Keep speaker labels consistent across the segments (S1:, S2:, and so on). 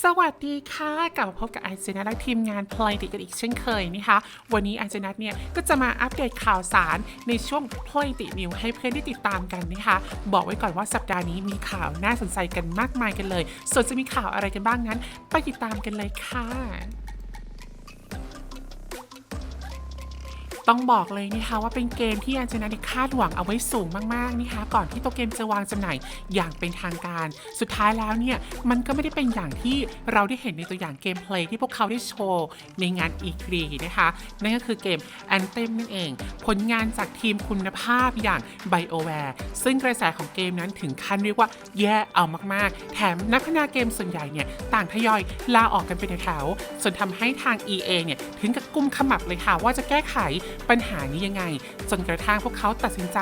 S1: สวัสดีค่ะกลับมาพบกับไอเจนัทและทีมงานพลอยติกันอีกเช่นเคยนะคะ วันนี้ไอเจนัทเนี่ยก็จะมาอัปเดตข่าวสารในช่วงพลอยตินิวให้เพื่อนได้ติดตามกันนะคะ บอกไว้ก่อนว่าสัปดาห์นี้มีข่าวน่าสนใจกันมากมายกันเลย ส่วนจะมีข่าวอะไรกันบ้างนั้น ไปติดตามกันเลยค่ะ ต้องบอกเลยนะคะว่าเป็นเกมที่อันเจนาได้คาดหวังเอาไว้สูงมากๆนะคะ ก่อนที่ตัวเกมจะวางจำหน่ายอย่างเป็นทางการ สุดท้ายแล้วเนี่ยมันก็ไม่ได้เป็นอย่างที่เราได้เห็นในตัวอย่างเกมเพลย์ที่พวกเขาได้โชว์ในงาน E3 นะคะ นั่นก็คือเกม Anthem นั่นเอง ผลงานจากทีมคุณภาพอย่าง BioWare ซึ่งกระแสของเกมนั้นถึงขั้นเรียกว่าแย่เอามากๆ แถมนักพัฒนาเกมส่วนใหญ่เนี่ยต่างทยอยลาออกกันเป็นแถวๆจนทำให้ทาง EA เนี่ยถึงกับกุมขมับเลยค่ะว่าจะแก้ไขปัญหานี้ยังไง จนกระทั่งพวกเขาตัดสินใจ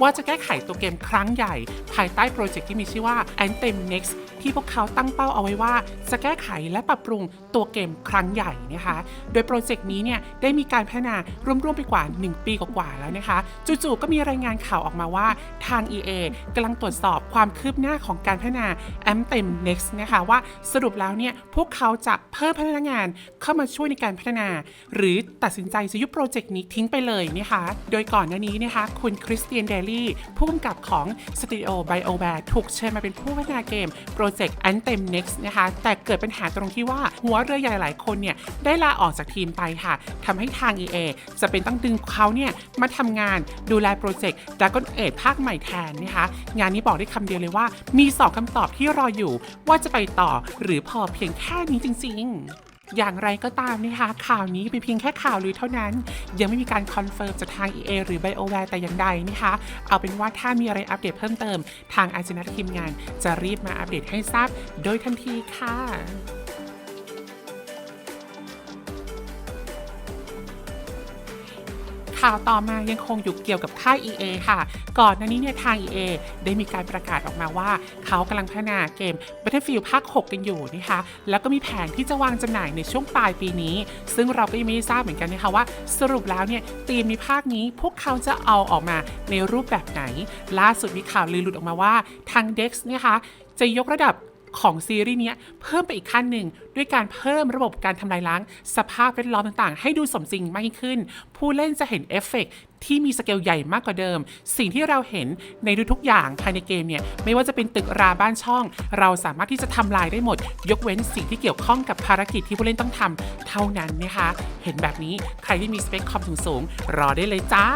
S1: ว่าจะแก้ไขตัวเกมครั้งใหญ่ ภายใต้โปรเจกต์ที่มีชื่อว่า Anthem Next ที่พวกเขาตั้งเป้าเอาไว้ว่า จะแก้ไขและปรับปรุงตัวเกมครั้งใหญ่นะคะ โดยโปรเจกต์นี้เนี่ยได้มีการพัฒนาร่วมๆไปกว่า 1 ปีกว่าๆแล้วนะคะ จู่ๆก็มีรายงานข่าวออกมาว่าทาง EA กำลังตรวจสอบความคืบหน้าของการพัฒนา Anthem Next นะคะว่าสรุปแล้วเนี่ยพวกเขาจะเพิ่มพนักงานเข้ามาช่วยในการพัฒนา หรือตัดสินใจจะยุบโปรเจกต์นี้ทิ้งไปเลยนะคะ โดยก่อนหน้านี้นะคะคุณคริสเตียนเดลี่ผู้กำกับของสตูดิโอ BioWare ถูกเชิญมาเป็นผู้พัฒนาเกมโปรจกต์ Anthem Next นะคะ แต่เกิดปัญหาตรงที่ว่าหัวเรือใหญ่หลายคนเนี่ย ได้ลาออกจากทีมไปค่ะทำให้ทาง EA จะเป็นต้องดึงเขาเนี่ยมาทำงานดูแลโปรเจกต์ Dragon Age ภาคใหม่แทนนะคะ งานนี้บอกได้คำเดียวเลยว่ามี 2คำตอบที่รออยู่ว่าจะไปต่อหรือพอเพียงแค่นี้จริง ๆ อย่างไรก็ตามนะคะข่าวนี้เป็นเพียงแค่ข่าวลือเท่านั้น ยังไม่มีการคอนเฟิร์มจากทาง EA หรือ BioWare แต่อย่างใดนะคะ เอาเป็นว่าถ้ามีอะไรอัปเดตเพิ่มเติม ทางอาจนัททีมงาน จะรีบมาอัปเดตให้ทราบโดยทันทีค่ะ ข่าวต่อมายังคงอยู่เกี่ยวกับค่าย EA ค่ะ ก่อนหน้านี้เนี่ยทาง EA ได้มีการประกาศออกมาว่า เขากำลังพัฒนาเกม Battlefield ภาค 6 กันอยู่นะคะ แล้วก็มีแผนที่จะวางจำหน่ายในช่วงปลายปีนี้ ซึ่งเราก็ยังไม่ทราบเหมือนกันนะคะว่า สรุปแล้วเนี่ยทีมในภาคนี้พวกเขาจะเอาออกมาในรูปแบบไหน ล่าสุดมีข่าวลือหลุดออกมาว่าทาง Dex เนี่ยคะจะยกระดับ ของซีรีส์เนี้ยเพิ่มไปอีกขั้นหนึ่ง ด้วยการเพิ่มระบบการทำลายล้าง สภาพแวดล้อมต่างๆ ให้ดูสมจริงมากยิ่งขึ้น ผู้เล่นจะเห็นเอฟเฟกต์ที่มีสเกลใหญ่มากกว่าเดิม สิ่งที่เราเห็นในทุกๆอย่างภายในเกมเนี่ย ไม่ว่าจะเป็นตึกราบ้านช่อง เราสามารถที่จะทำลายได้หมด ยกเว้นสิ่งที่เกี่ยวข้องกับภารกิจที่ผู้เล่นต้องทำเท่านั้นนะคะ เห็นแบบนี้ใครที่มีสเปคคอมสูงๆรอได้เลยจ้า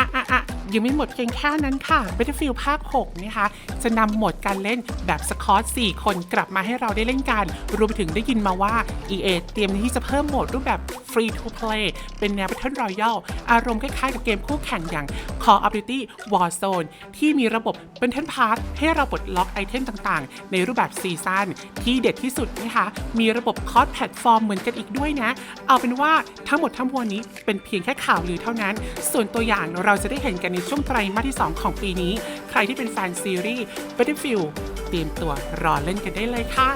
S1: อะอะอะยังไม่หมดเพียงแค่นั้นค่ะ Battlefield ภาค 6 นะคะ จะนำโหมดการเล่นแบบสคอต4 คนกลับมาให้เราได้เล่นกัน รวมไปถึงได้ยินมาว่า EA เตรียมที่จะเพิ่มโหมดรูปแบบ Free to Play เป็นแนว Battle Royale อารมณ์คล้ายๆกับเกมคู่แข่งอย่าง Call of Duty Warzone ที่มีระบบ Battle Pass ให้เราปลดล็อกไอเทมต่างๆ ในรูปแบบซีซั่นที่เด็ดที่สุดนะคะ มีระบบคอสแพลตฟอร์มเหมือนกันอีกด้วยนะ เอาเป็นว่าทั้งหมดทั้งมวลนี้เป็นเพียงแค่ข่าวลือเท่านั้น ส่วนตัวอย่างเราราจะได้เห็นกันในช่วงไตรมาสที่ 2 ของปีนี้ ใครที่เป็นแฟนซีรีส์ Battlefield เตรียมตัวรอเล่นกันได้เลยค่ะ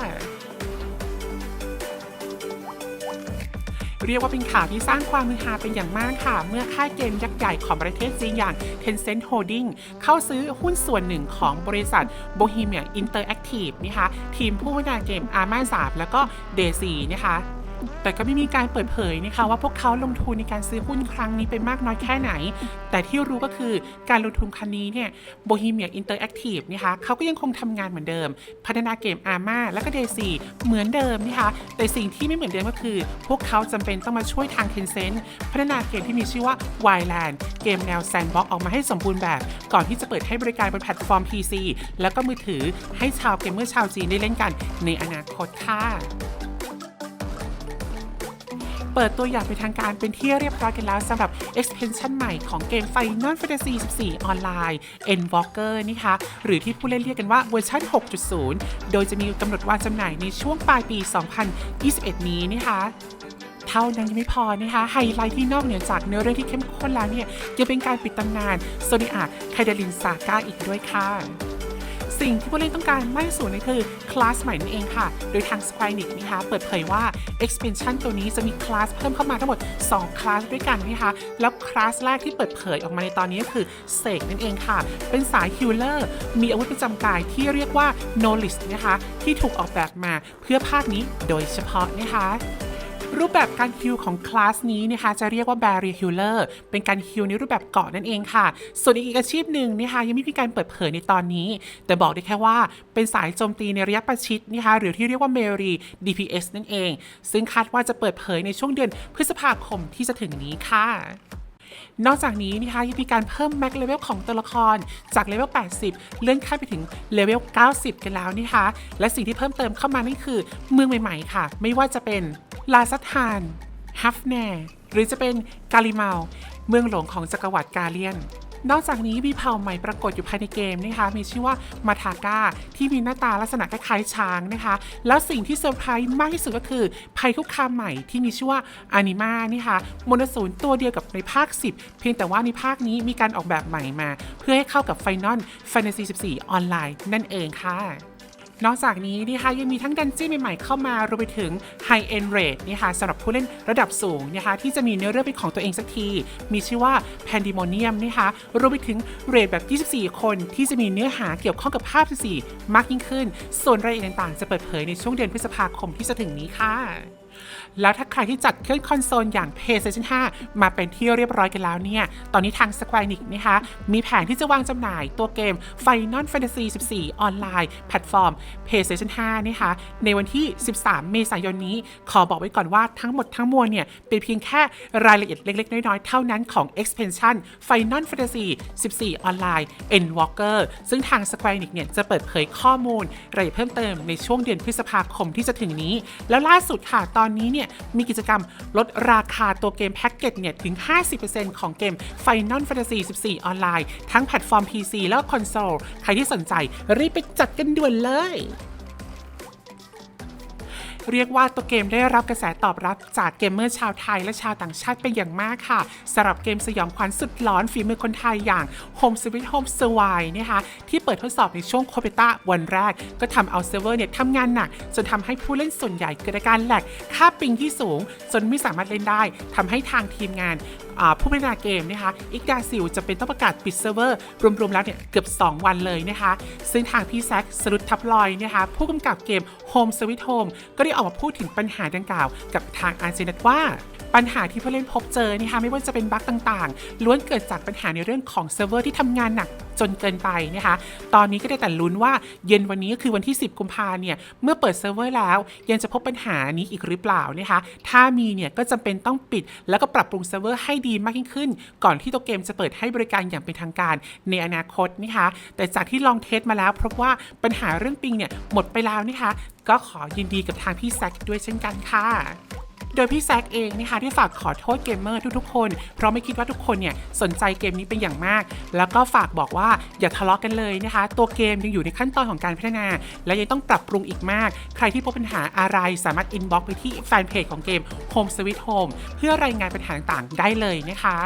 S1: เรียกว่าเป็นข่าวที่สร้างความมือฮาเป็นอย่างมากค่ะ เมื่อค่ายเกมยักษ์ใหญ่ของประเทศจีนอย่าง Tencent Holding เข้าซื้อหุ้นส่วนหนึ่งของบริษัท Bohemia Interactive นะคะทีมผู้พัฒนาเกม Arma 3 แล้วก็ Daisy นะคะ แต่ก็ไม่มีการเปิดเผยนะคะว่าพวกเขาลงทุนในการซื้อหุ้นครั้งนี้ไปมากน้อยแค่ไหน แต่ที่รู้ก็คือการลงทุนครั้งนี้เนี่ย Bohemia Interactive นะคะเขาก็ยังคงทำงานเหมือนเดิม พัฒนาเกม Arma และก็ Daisy เหมือนเดิมนะคะแต่สิ่งที่ไม่เหมือนเดิมก็คือ พวกเขาจำเป็นต้องมาช่วยทาง Tencent พัฒนาเกมที่มีชื่อว่า Wildland เกมแนว Sandbox ออกมาให้สมบูรณ์แบบ ก่อนที่จะเปิดให้บริการบนแพลตฟอร์ม PC แล้วก็มือถือให้ชาวเกมเมอร์ชาวจีนได้เล่นกันในอนาคตค่ะ เปิดตัวอย่างเป็นทางการเป็นที่เรียบร้อยกันแล้วสำหรับ expansion ใหม่ของเกม Final Fantasy 14 ออนไลน์ Endwalker นะคะ หรือที่ผู้เล่นเรียกกันว่าเวอร์ชัน6.0 โดยจะมีกำหนดวางจำหน่ายในช่วงปลายปี 2021 นี้นะคะเท่านั้นยังไม่พอนะคะ ไฮไลท์ที่นอกเหนือจากเนื้อเรื่องที่เข้มข้นแล้วเนี่ยยังเป็นการปิดตำนานโซนิอาไคเดลินซาก้าอีกด้วยค่ะ สิ่งที่ผู้เล่นต้องการมากที่สุดนั่นคือคลาสใหม่นั่นเองค่ะ โดยทาง Square Enix นะคะเปิดเผยว่า expansion ตัวนี้จะมีคลาสเพิ่มเข้ามาทั้งหมด 2 คลาสด้วยกันนะคะ แล้วคลาสแรกที่เปิดเผยออกมาในตอนนี้ก็คือเสกนั่นเองค่ะ เป็นสายฮิลเลอร์มีอาวุธประจำกายที่เรียกว่า Knowledge นะคะที่ถูกออกแบบมาเพื่อภาคนี้โดยเฉพาะนะคะ รูปแบบการฮิลของคลาสนี้นะคะจะเรียกว่า Barrier Healer เป็นการฮิลในรูปแบบเกาะนั่นเองค่ะ ส่วนอีกอาชีพหนึ่งนะคะยังไม่มีการเปิดเผยในตอนนี้ แต่บอกได้แค่ว่าเป็นสายโจมตีในระยะประชิดนะคะหรือที่เรียกว่า Melee DPS นั่นเอง ซึ่งคาดว่าจะเปิดเผยในช่วงเดือนพฤษภาคมที่จะถึงนี้ค่ะนอกจากนี้นะคะยังมีการเพิ่มแม็กเลเวลของตัวละครจากเลเวล 80 เลื่อนขั้นไปถึงเลเวล 90 กันแล้วนะคะ และสิ่งที่เพิ่มเติมเข้ามานี่คือเมืองใหม่ ๆ ค่ะ ไม่ว่าจะเป็น ลาซัทานฮัฟแนหรือจะเป็นกาลิเมาเมืองหลวงของจักรวรรดิกาเลียน นอกจากนี้มีเผ่าใหม่ปรากฏอยู่ภายในเกมนะคะ มีชื่อว่ามาทาก้าที่มีหน้าตาลักษณะคล้ายๆช้างนะคะ แล้วสิ่งที่เซอร์ไพรส์มากที่สุดก็คือภัยคุกคามใหม่ที่มีชื่อว่าอานิมานี่ค่ะมนสูรตัวเดียวกับในภาค 10 เพียงแต่ว่าในภาคนี้มีการออกแบบใหม่มา เพื่อให้เข้ากับไฟนอลแฟนตาซี14 ออนไลน์นั่นเองค่ะ นอกจากนี้นะคะยังมีทั้งดันจี้ใหม่ๆเข้ามารวมไปถึง High End Raid นะคะสำหรับผู้เล่นระดับสูงนะคะที่จะมีเนื้อเรื่องเป็นของตัวเองสักที มีชื่อว่า Pandemonium นะคะรวมไปถึงเรทแบบ 24 คนที่จะมีเนื้อหาเกี่ยวข้องกับภาพ14มากยิ่งขึ้น ส่วนรายละเอียดต่างๆ จะเปิดเผยในช่วงเดือนพฤษภาคมที่จะถึงนี้ค่ะ แล้วถ้าใครที่จัดเครื่องคอนโซลอย่าง PlayStation 5 มาเป็นที่เรียบร้อยกันแล้วเนี่ย ตอนนี้ทาง Square Enix นะคะมีแผนที่จะวางจำหน่ายตัวเกม Final Fantasy 14 ออนไลน์ แพลตฟอร์ม PlayStation 5 นะคะในวันที่ 13 เมษายนนี้ ขอบอกไว้ก่อนว่าทั้งหมดทั้งมวลเนี่ย เป็นเพียงแค่รายละเอียดเล็ก ๆ น้อย ๆ เท่านั้นของ expansion Final Fantasy 14 ออนไลน์ Endwalker ซึ่งทาง Square Enix เนี่ยจะเปิดเผยข้อมูลรายละเอียดเพิ่มเติมในช่วงเดือนพฤษภาคมที่จะถึงนี้ แล้วล่าสุดค่ะตอนนี้เนี่ยมีกิจกรรมลดราคาตัวเกมแพ็กเกจเนี่ยถึง 50%ของเกม Final Fantasy 14 ออนไลน์ ทั้งแพลตฟอร์ม PC แล้วก็คอนโซล ใครที่สนใจรีบไปจัดกันด่วนเลย เรียกว่าตัวเกมได้รับกระแสตอบรับจากเกมเมอร์ชาวไทยและชาวต่างชาติเป็นอย่างมากค่ะสำหรับเกมสยองขวัญสุดหลอนฝีมือคนไทยอย่าง Home Sweet Home Survive นะคะที่เปิดทดสอบในช่วงโคเปต้าวันแรก ก็ทำเอาเซิร์ฟเวอร์เนี่ยทำงานหนักจนทำให้ผู้เล่นส่วนใหญ่เกิดอาการแหลกค่าปิงที่สูง จนไม่สามารถเล่นได้ทำให้ทางทีมงานผู้พัฒนาเกมนะคะอิกดาซิลจะเป็นต้องประกาศปิดเซิร์ฟเวอร์ รวมๆ แล้วเนี่ยเกือบ 2 วันเลยนะคะ ซึ่งทางพี่แซคสรุปทับลอยนะคะผู้กำกับเกม Home Sweet Home ก็ได้ออกมาพูดถึงปัญหาดังกล่าว กับทางอาเซียนว่า ปัญหาที่ผู้เล่นพบเจอนะคะไม่ว่าจะเป็นบั๊กต่างๆ ล้วนเกิดจากปัญหาในเรื่องของเซิร์ฟเวอร์ที่ทำงานหนักจนเกินไปนะคะ ตอนนี้ก็ได้แต่ลุ้นว่าเย็นวันนี้ก็คือวันที่ 10 กุมภาเนี่ย เมื่อเปิดเซิร์ฟเวอร์แล้ว ยังจะพบปัญหานี้อีกหรือเปล่านะคะ ถ้ามีเนี่ยก็จำเป็นต้องปิด แล้วก็ปรับปรุงเซิร์ฟเวอร์ให้ดีมากยิ่งขึ้น ก่อนที่ตัวเกมจะเปิดให้บริการอย่างเป็นทางการในอนาคตนะคะ แต่จากที่ลองเทสมาแล้วพบว่าปัญหาเรื่องปิงเนี่ยหมดไปแล้วนะคะ ก็ขอยินดีกับทางพี่แซคด้วยเช่นกันค่ะ โดยพี่แซกเองนะคะที่ฝากขอโทษเกมเมอร์ทุกๆคน เพราะไม่คิดว่าทุกคนเนี่ยสนใจเกมนี้เป็นอย่างมาก แล้วก็ฝากบอกว่าอย่าทะเลาะกันเลยนะคะ ตัวเกมยังอยู่ในขั้นตอนของการพัฒนา และยังต้องปรับปรุงอีกมาก ใครที่พบปัญหาอะไรสามารถอินบ็อกซ์ไปที่แฟนเพจของเกม Home Sweet Home เพื่อรายงานปัญหาต่างๆได้เลยนะคะ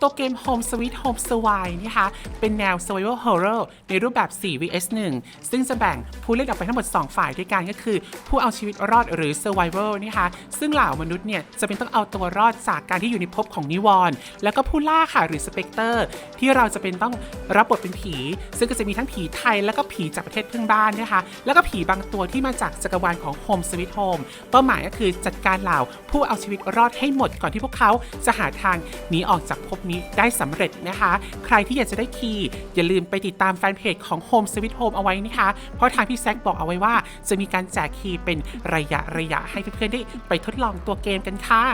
S1: ตัวเกม Home Sweet Home Survive นะคะเป็นแนว Survival Horror ในรูปแบบ 4 vs 1 ซึ่งจะแบ่งผู้เล่นออกไปทั้งหมด 2 ฝ่ายด้วยกันก็คือ ผู้เอาชีวิตรอดหรือ Survival นะคะซึ่งเหล่ามนุษย์เนี่ยจะเป็นต้องเอาตัวรอดจากการที่อยู่ในภพของนิวรณ์แล้วก็ผู้ล่าค่ะหรือ Spectre ที่เราจะเป็นต้องรับบทเป็นผี ซึ่งก็จะมีทั้งผีไทยแล้วก็ผีจากประเทศเพื่อนบ้านนะคะแล้วก็ผีบางตัวที่มาจากจักรวาลของ Home Sweet Home เป้าหมายก็คือจัดการเหล่าผู้เอาชีวิตรอดให้หมดก่อนที่พวกเขาจะหาทางหนีออกจากภพนี้ได้สำเร็จนะคะ ใครที่อยากจะได้คีย์อย่าลืมไปติดตามแฟนเพจของ Home Sweet Home เอาไว้นะคะ เพราะทางพี่แซกบอกเอาไว้ว่า จะมีการแจกคีย์เป็นระยะระยะให้เพื่อนๆได้ไปทดลองตัวเกมกันค่ะ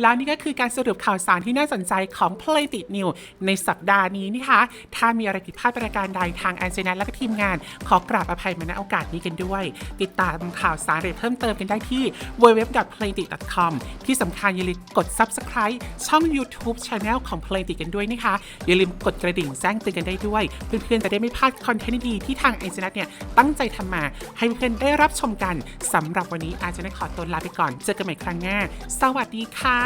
S1: แล้วนี่ก็คือการสรุปข่าวสารที่น่าสนใจของ Play ติดนิวในสัปดาห์นี้นะคะ ถ้ามีอะไรผิดพลาดประการใดทางแอนเจนัทและก็ทีมงาน ขอกราบอภัยมาณโอกาสนี้กันด้วย ติดตามข่าวสารเรเพิ่มเติมกันได้ที่ www.playtit.com ที่สำคัญอย่าลืมกด Subscribe ช่อง YouTube Channel ของ Play ติกันด้วยนะคะ อย่าลืมกดกระดิ่งแจ้งเตือนกันได้ด้วย เพื่อนๆจะได้ไม่พลาดคอนเทนต์ดีๆที่ทางแอนเจนัทเนี่ยตั้งใจทำมา ให้เพื่อนๆได้รับชมกันสำหรับวันนี้อาจจะได้ขอตัวลาไปก่อน เจอกันใหม่ครั้งหน้า สวัสดีค่ะ